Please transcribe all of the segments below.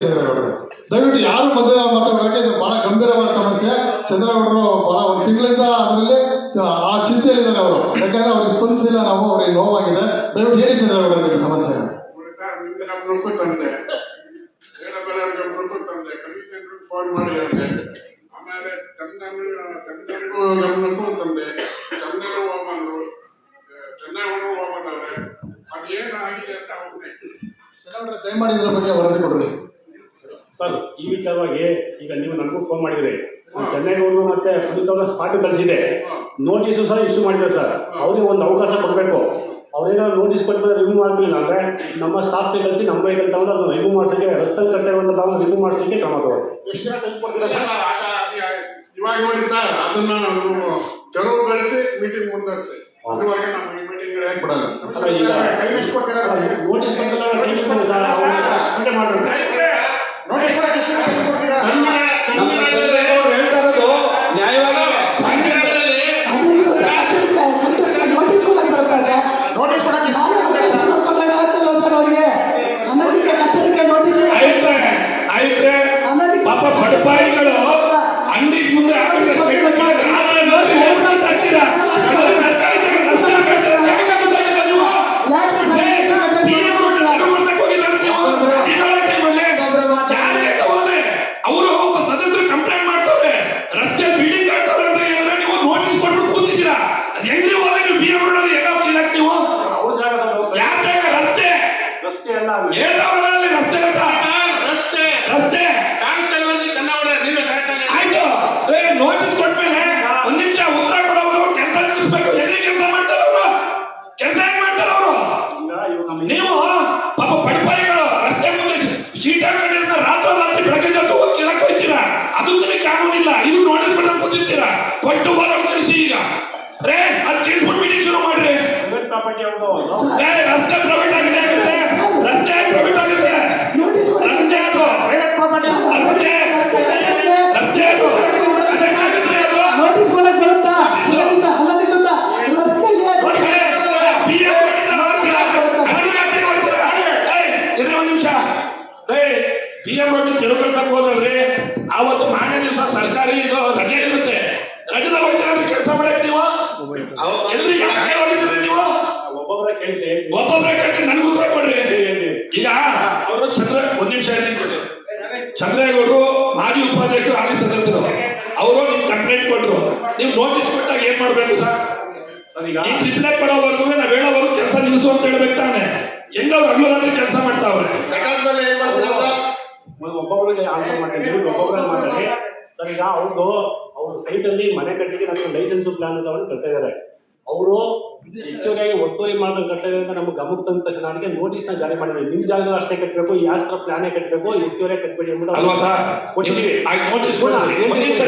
ಚಂದ್ರಗೌಡರು ದಯವಿಟ್ಟು ಯಾರು ಮದುವೆ ಮಾತಾಡೋಕೆ ಇದು ಬಹಳ ಗಂಭೀರವಾದ ಸಮಸ್ಯೆ. ಚಂದ್ರಗೌಡರು ಬಹಳ ಒಂದು ತಿಂಗಳಿಂದ ಅದರಲ್ಲಿ ಆ ಚಿಂತೆಯಲ್ಲಿದ್ದಾರೆ ಅವರು. ಯಾಕಂದ್ರೆ ಅವ್ರಿಗೆ ಸ್ಪಂದಿಸಿಲ್ಲ ನಾವು ಅವ್ರಿಗೆ ನೋವಾಗಿದೆ. ದಯವಿಟ್ಟು ಹೇಳಿ ಚಂದ್ರಗೌಡರು ನಿಮ್ಮ ಸಮಸ್ಯೆ. ತಂದೆ. ಫೋನ್ ಮಾಡಿ ಹೇಳಿದೆ. ಆಮೇಲೆ ಚಂದನ್ ಚಂದನ್ಗೂ ಗಮನಕ್ಕೂ ತಂದೆ. ಚಂದನ್ ಹೋಗ್ಬಂದ್ರು. ಚೆನ್ನೈ ಅವರು ಹೋಗ್ಬಂದವ್ರೆ. ಅದೇನು ಆಗಿದೆ ಅಂತ ಅವ್ರನ್ನೇ ಚಂದ್ರಗೌಡರು ದಯಮಾಡಿ ಇದ್ರ ಬಗ್ಗೆ ವರದಿ ಕೊಡ್ರಿ. ಈ ವಿಚಾರವಾಗಿ ಈಗ ನೀವು ನನಗೂ ಫೋನ್ ಮಾಡಿದ್ರಿ. ಹೋದ್ರು ಮತ್ತೆ ಪುನೀತ್ ಅವ್ರನ್ನ ಸ್ಪಾಟ್ ಕಳಿಸಿದೆ ನೋಟಿಸು ಸಹ ಇಶ್ಯೂ ಮಾಡಿದೆ ಸರ್ ಅವ್ರಿಗೆ ಒಂದು ಅವಕಾಶ ಕೊಡಬೇಕು. ಅವ್ರೇನಾದ್ರು ನೋಟಿಸ್ ಕೊಟ್ಟು ರಿಮೂವ್ ಮಾಡಲಿಲ್ಲ ಅಂದರೆ ನಮ್ಮ ಸ್ಟಾಫ್ ಕಳಿಸಿ ನಮ್ಮ ವೆಹಿಕಲ್ ತಗೊಂಡು ಅದನ್ನ ರಿಮೂವ್ ಮಾಡಿಸಲಿಕ್ಕೆ ರಸ್ತೆ ಕಟ್ಟಿರುವಂಥ ಭಾಗ ರಿಮೂವ್ ಮಾಡಿಸಲಿಕ್ಕೆ ಕ್ರಮ ತಗೊಳ್ಳಿ. ಇವಾಗ ನೋಡಿ ಸರ್ ಅದನ್ನ ನಾವು ತೆರವು ಕಳಿಸಿ ಮೀಟಿಂಗ್ ಮುಂದುವರಿಸಿ ಅದುವರೆಗೆ ನಾವು ಈ ಮೀಟಿಂಗ್ ಹೇಗೆ ಬಿಡಲ್ಲ ನೋಟಿಸ್ ರೇ ಅದು ಕೇಳ್ಬಿಟ್ಟು ಮೀಟಿಂಗ್ ಶುರು ಮಾಡ್ರಿ. ರಸ್ತೆ ಪ್ರೈವೇಟ್ ಆಗಿದೆ ಆಗುತ್ತೆ ರಸ್ತೆ ಪ್ರೈವೇಟ್ ಆಗುತ್ತೆ ನೋಟಿಸ್ ರಸ್ತೆ ಅದು ಪ್ರೈವೇಟ್ ಪ್ರಾಪರ್ಟಿ ರಸ್ತೆ ರಸ್ತೆ ಅದು ಅದಕ್ಕಾಗುತ್ತೆ ಅದು ನೋಟಿಸ್ ಕೊಡಕ್ ಬರುತ್ತಾ ಅನಧಿಕ ಅನಧಿಕೃತ ರಸ್ತೆಗೆ ಪಿ ಎಂ ರೋಡ್ ತಿರುಗಿಸಕ್ ಹೋದ್ರಲ್ರಿ ಆವತ್ತು ಮಾನ್ಯ ದಿವಸ ಸರ್ಕಾರಿ ಇದು ರಜೆ ಇರುತ್ತೆ ಹೋಗ್ತೀರಾ ಕೆಲಸ ಮಾಡಕ್ ನೀವು ನೀವು ಒಬ್ಬೊಬ್ಬರ ಒಬ್ಬೊಬ್ಬರ ನನ್ಗೆ ಉತ್ತರ ಕೊಡ್ರಿ. ಈಗ ಅವರು ಚಂದ್ರ ಒಂದ್ ನಿಮಿಷ ಹೇಳ್ತೀನಿ. ಚಂದ್ರೇಗೌಡರು ಮಾಜಿ ಉಪಾಧ್ಯಕ್ಷರು ಆಗಿ ಸದಸ್ಯರು. ಅವರು ನಿಮ್ ಕಂಪ್ಲೇಂಟ್ ಕೊಟ್ರು. ನೀವು ನೋಟಿಸ್ ಕೊಟ್ಟಾಗ ಏನ್ ಮಾಡ್ಬೇಕು ಸರ್? ಸರ್ ಈಗ ಈ ರಿಪ್ಲೈ ಕೊಡೋವರೆಗೂ ನಾವು ಹೇಳೋವರೆಗೂ ಕೆಲಸ ನಿಲ್ಲಿಸು ಅಂತ ಹೇಳ್ಬೇಕು ತಾನೆ. ಹೆಂಗ ಹಗಲು ರಾತ್ರಿ ಕೆಲಸ ಮಾಡ್ತಾವ್ರೆ ಅವ್ರೆ? ಏನ್ ಮಾಡ್ತೀರಾ ಸರ್? ಒಂದು ಒಬ್ಬೊಬ್ಬರಿಗೆ ಆನ್ಸರ್ ಮಾಡ್ತೀನಿ. ಒಬ್ಬೊಬ್ಬರಿಗೆ ಒಬ್ಬೊಬ್ಬರೇ ಮಾತಾಡಿ. ಸರ್ ಈಗ ಅವ್ರದ್ದು ಅವ್ರ ಅಲ್ಲಿ ಮನೆ ಕಟ್ಟಿಗೆ ನಮಗೆ ಲೈಸೆನ್ಸ್ ಪ್ಲಾನ್ ತಗೊಂಡು ಕಟ್ತಾ ಇದ್ದಾರೆ ಅವರು ಹೆಚ್ಚುವರಿಯಾಗಿ ಒತ್ತುವರಿ ಮಾಡಿದ ಅಂತ ನಮ್ಗೆ ಗಮನಕ್ಕೆ ತಂದ ತಕ್ಷಣ ನನಗೆ ನೋಟಿಸ್ನ ಜಾರಿ ಮಾಡಿದ್ವಿ. ನಿಮ್ಮ ಜಾಗದಲ್ಲಿ ಅಷ್ಟೇ ಕಟ್ಟಬೇಕು ಯಾವ ತರ ಪ್ಲಾನೇ ಕಟ್ಟಬೇಕು ಎಷ್ಟುವರೆ ಕಟ್ಟಬೇಡಿ ಅಂದ್ಬಿಟ್ಟು ಕೊಟ್ಟಿದ್ದೀವಿ. ನೋಟಿಸ್ ಒಂದ್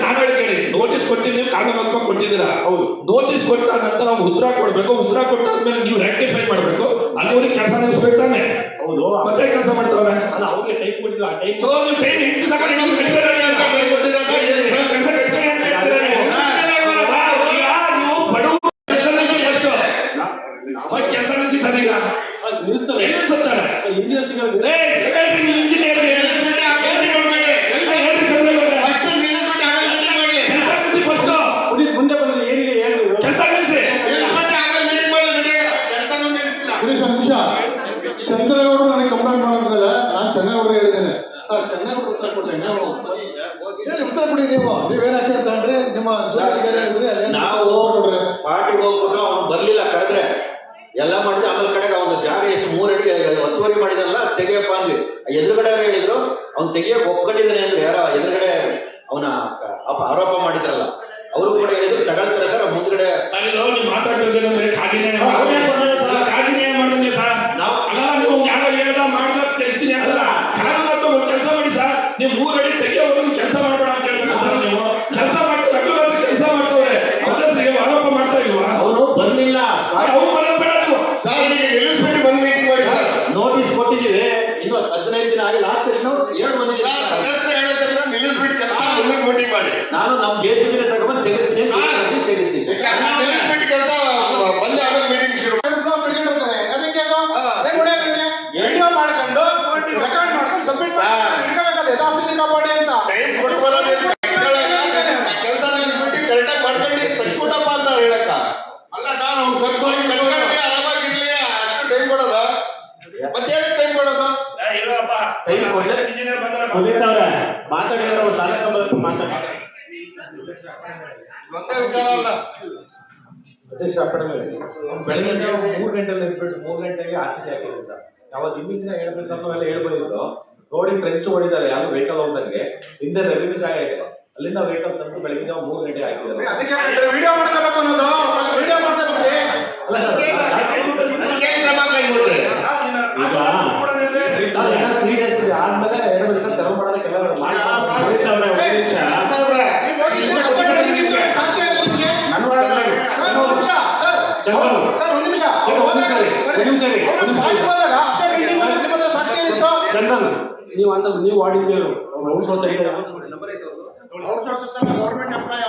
ಕಾನೂನು ನೋಟಿಸ್ ಕೊಟ್ಟಿದ್ದೀವಿ ಕಾನೂನಾತ್ಮಕ ಕೊಟ್ಟಿದ್ದೀರಾ ಹೌದು. ನೋಟಿಸ್ ಕೊಟ್ಟ ನಂತರ ನಾವು ಉತ್ತರ ಕೊಡ್ಬೇಕು. ಉತ್ತರ ಕೊಟ್ಟಾದ್ಮೇಲೆ ನೀವು ರೆಕ್ಟಿಫೈ ಮಾಡ್ಬೇಕು. ಅಲ್ಲಿವರೆಗೆ ಕೆಲಸ ನಡೆಸ್ಬೇಕು ತಾನೆ? ಹೌದು. ಮತ್ತೆ ಕೆಲಸ ಮಾಡ್ತಾವ್ರೆ? ಅಲ್ಲ ಅವ್ರಿಗೆ ಕೊಟ್ಟಿಲ್ಲ ಟೈಮ್ ಸೊ ನೀವು ಟೈಮ್ ಎಂಟು ಸೆಕೆಂಡ್ ಕೆಲಸ ಕಟ್ಕೊಳ್ಳಿ ಅಂತ ಹೇಳ್ತಿದ್ದಾರೆ ನೀವು. ಈಗ ನೀವು ಬಡವರು ಫಸ್ಟ್ ಕೆಲಸ ನಿಲ್ಲಿಸಿ ಸರ್ ಈಗ ನಿಲ್ಲಿಸ್ತವೆ ಎಲ್ಲಿ ನಿಲ್ಲಿಸುತ್ತಾರೆ ಇಂಜಿನಿಯರ್ ಸಿಗೋದು ಏ ಹೇಳ್ರಿ ನೀವು ಇಂಜಿನಿಯರ್ ಹೇಳ್ರಿ ಚಂದ್ರಗೌಡ್ರೆ ಕೆಲಸ ನಿಲ್ಲಿಸಿ ಫಸ್ಟ್ ಮುಂದೆ- ಮುಂದೆ ಬಂದ್ರೆ ಏನಿದೆ ಏನು ಇದು? ಕೆಲಸ ನಿಲ್ಲಿಸಿ ಗಿರೀಶ್ ಒಂದು ನಿಮಿಷ ಚಂದ್ರಗೌಡರು ನನಗೆ ಕಂಪ್ಲೇಂಟ್ ಮಾಡೋದ್ಮೇಲೆ ನಾನು ಚಂದ್ರಗೌಡರು ಚಂದ್ರಗೌಡರು ಉತ್ತರ ಕೊಡ್ತೇನೆ ನೀವು ಹೇಳಿ ಉತ್ತರ ಕೊಡಿ ನೀವು ನೀವೇನು ಆಕ್ಷನ್ ತಗೊಂಡ್ರಿ ನಿಮ್ಮ ನಾವು. ಪಾರ್ಟಿಗೆ ಹೋಗ್ಬಿಟ್ಟು ಅವ್ನು ಬರಲಿಲ್ಲ ಕರೆದ್ರೆ ಎಲ್ಲ ಮಾಡಿದ್ರೆ ಆಮೇಲೆ ಕಡೆಗೆ ಅವನು ಜಾಗ ಎಷ್ಟು ಮೂರಡಿ ಒತ್ತುವರಿ ಮಾಡಿದಲ್ಲ ತೆಗಿಯಪ್ಪ ಅಂದ್ವಿ ಎದುರುಗಡೆ ಹೇಳಿದ್ರು ಅವ್ನು ತೆಗಿಯಕ್ ಒಪ್ಕೊಂಡಿದ್ದಾನೆ ಅಂದ್ರೆ ಯಾರೋ ಎದುರುಗಡೆ ಅವನ ಆರೋಪ ಮಾಡಿದ್ರಲ್ಲ ಅವರು ಕೂಡ ಹೇಳಿದ್ರು ತಗೊಳ್ತಾರೆ ಸರ್ ಮುಂದ್ಗಡೆ ಸರ್ ಇದು ನೀವು ಮಾತಾಡ್ತಿರೋದೇನಂದ್ರೆ ಕಾಜಿನ್ಯಾಯ ಕಾಜಿನ್ಯಾಯ ಮಾಡಿದ್ರೆ ಸರ್ ನಾವು ಅಲ್ಲ ನೀವು ಯಾರೋ ಹೇಳ್ದ ಮಾಡ್ದ ತೆಗಿತೀನಿ ಅಂತ ಕಾನೂನಾತ್ಮಕ ಒಂದು ಕೆಲಸ ಮಾಡಿ ಸರ್ ನೀವು ಮೂರು ಅಡಿ ತೆಗಿಯೋವರೆಗೂ ಕೆಲಸ ಮಾಡಬೇಡ ಅಂತ ಹೇಳ್ಬೇಕು ಸರ್ ನೀವು ಕೆಲಸ ಮಾಡ್ತಾರೆ ರೆಗ್ಯುಲರ್ ಕೆಲಸ ಮಾಡ್ತವ್ರೆ ಸದಸ್ಯರಿಗೆ ಆರೋಪ ಮಾಡ್ತಾ ಇಲ್ವಾ ಅವನು ಬರ್ಲಿಲ್ಲ ಅವ್ರು ಬರೋದು ಬೇಡ ನೀವು ಸರ್ ಈಗ ನಿಲ್ಲಿಸ್ಬಿಟ್ಟು ಬಂದು ಮೀಟಿಂಗ್ ಮಾಡಿ ಸರ್ ನೋಟಿಸ್ ಕೊಟ್ಟಿದ್ದೀವಿ ಇನ್ನು ಹದಿನೈದು ದಿನ ಆಗಿಲ್ಲ ಆದ ತಕ್ಷಣ ಏಳು ಮಂದಿ ಸರ್ ಸದಸ್ಯರು ಹೇಳೋದ್ರಿಂದ ನಿಲ್ಲಿಸ್ಬಿಟ್ಟು ಕೆಲಸ ಮುಂದೆ ಮೀಟಿಂಗ್ ಮಾಡಿ ನಾನು ನಮ್ಮ ಜೇಸುವಿನ ತಗೊಂಡು ತೆಗಿಸ್ತೀನಿ ಕೆಲಸ ಬಂದ ಆಮೇಲೆ ಮೀಟಿಂಗ್ ಶುರು? ವಿಡಿಯೋ ಮಾಡ್ಕೊಂಡು ರೆಕಾರ್ಡ್ ಮಾಡ್ಕೊಂಡು ಸಬ್ಮಿಟ್ ಸರ್ ಯಥಾಸ್ಥಿತಿ ಕಾಪಾಡಿ ಅಂತ. ಟೈಮ್ ಕೊಟ್ಟು ಬರೋದಿಲ್ಲ ಕೆಲಸ ನಿಲ್ಲಿಸ್ಬಿಟ್ಟು ಕರೆಕ್ಟಾಗಿ ಮಾಡ್ಕೊಂಡು ಅಂತ ಹೇಳಕ್ಕ. ಅಲ್ಲ ನಾನು ಆರಾಮಾಗಿರ್ಲಿ. ಅಷ್ಟು ಟೈಮ್ ಕೊಡೋದ. ಟೈಮ್ ಕೊಡೋದು? ಮಾತಾಡಿದ್ರೆ ಅವ್ರು ಸಾಲ ತಗೊಂಡ್ಬರ್ಬೇಕು ಮಾತಾಡಿ. ಒಂದೇ ವಿಚಾರ ಅಲ್ಲ. ಅಧ್ಯಕ್ಷ ಅಪ್ಪಣೆ ಬೆಳಗ್ಗೆ ಮೂರು ಗಂಟೆಲಿ ಎದ್ಬಿಟ್ಟು ಮೂರು ಗಂಟೆಗೆ ಆರ್ ಸಿ ಸಿ ಹಾಕಿದ್ರು ಸರ್. ಯಾವಾಗ ಹಿಂದಿನ ದಿನ ಹೇಳ್ಬೇಕು ಸರ್ ನಾವೆಲ್ಲ ಹೇಳ್ಬೋದಿತ್ತು. ನೋಡಿ ಟ್ರೆಂಚ್ ಹೊಡಿದ್ದಾರೆ ಯಾವ್ದು ವೆಹಿಕಲ್ ಹೋಗ್ದಂಗೆ. ಹಿಂದೆ ರೆವಿನ್ಯೂ ಜಾಗ ಇದೆ. ಅಲ್ಲಿಂದ ವೆಹಿಕಲ್ ತಂದು ಬೆಳಗ್ಗೆ ಜಾವ ಮೂರು ಗಂಟೆ ಹಾಕಿದ್ದಾರೆ. ಅದಕ್ಕೆ ವಿಡಿಯೋ ಮಾಡ್ಕೋಬೇಕು ಅನ್ನೋದು? ಫಸ್ಟ್ ವಿಡಿಯೋ ಮಾಡ್ಕೋಬೇಕ್ರಿ ಅಲ್ಲ ಸರ್ ಈಗ ಸರಿ. ನೀವು ಅಂತ ನೀವು ಆಡಿದ್ದೀರು? ಅವ್ರು ಔಟ್ಸೋರ್ಸ್ ಗೌರ್ಮೆಂಟ್ ಎಂಪ್ಲಾಯ್